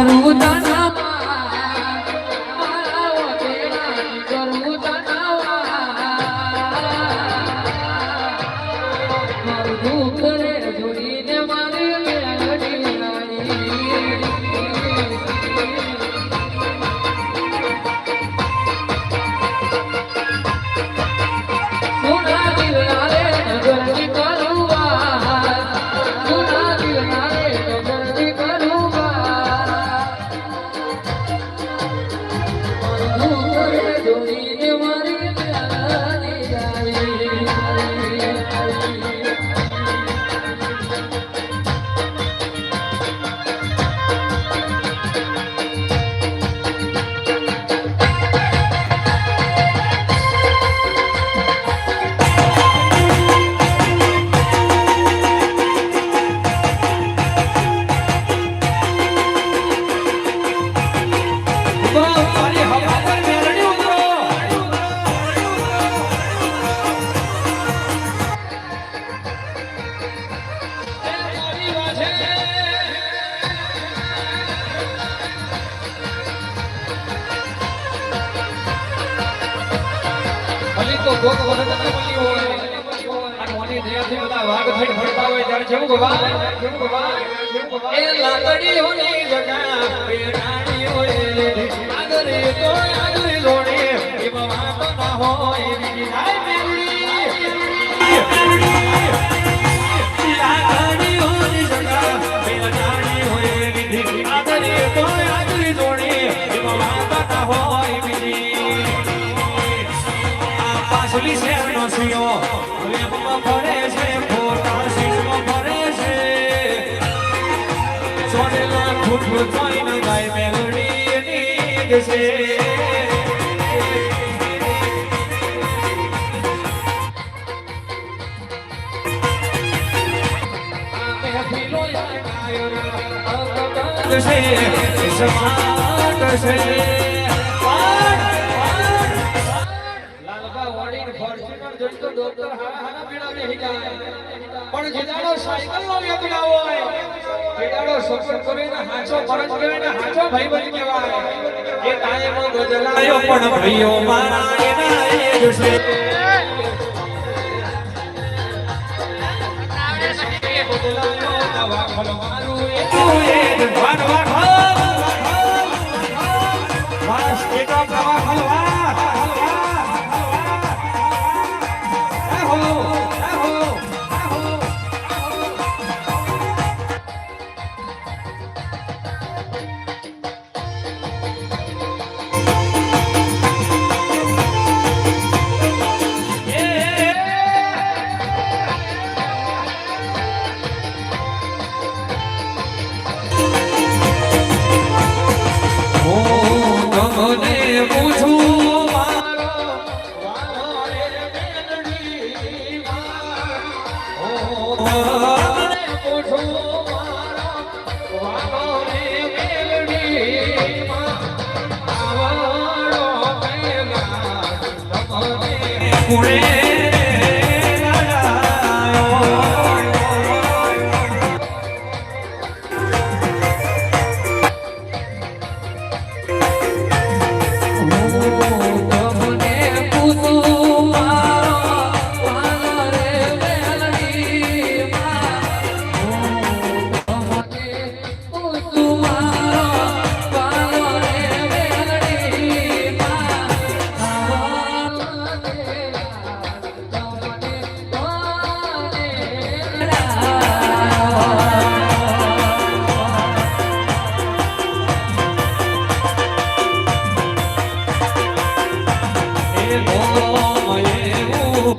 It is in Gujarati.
કરું તનામાં મારા વગેરેની ભલી વખત ન હોય અને મોની દયાથી બધા વાઘ થઈને ફરતા હોય ત્યારે જેવું ગવા જેવું ગવા એ લાકડી હોની જગા પેડાણી હોય આગળ તો આગળ લોડે એમાં વાંધો ના હોય બીજી પેડાણી હોય આગળ તો આગળ લોડે એમાં વાંધો ના હોય. જોઈ તો ડોક્ટર ગાય મેલડી પીડા બેહી જાય પણ જેદાડો સાયકલ નો વેચડા હોય જેદાડો સત્સંગ કરીને હાચો ફરજ કરીને હાચો બની કહેવાય. એ કાયમ ગજલાયો પણ ભાઈઓ મારા એના એ જ છે. બદલાયો નવા ખલવારું એ તું એ ખલ குழே ગોમ એવું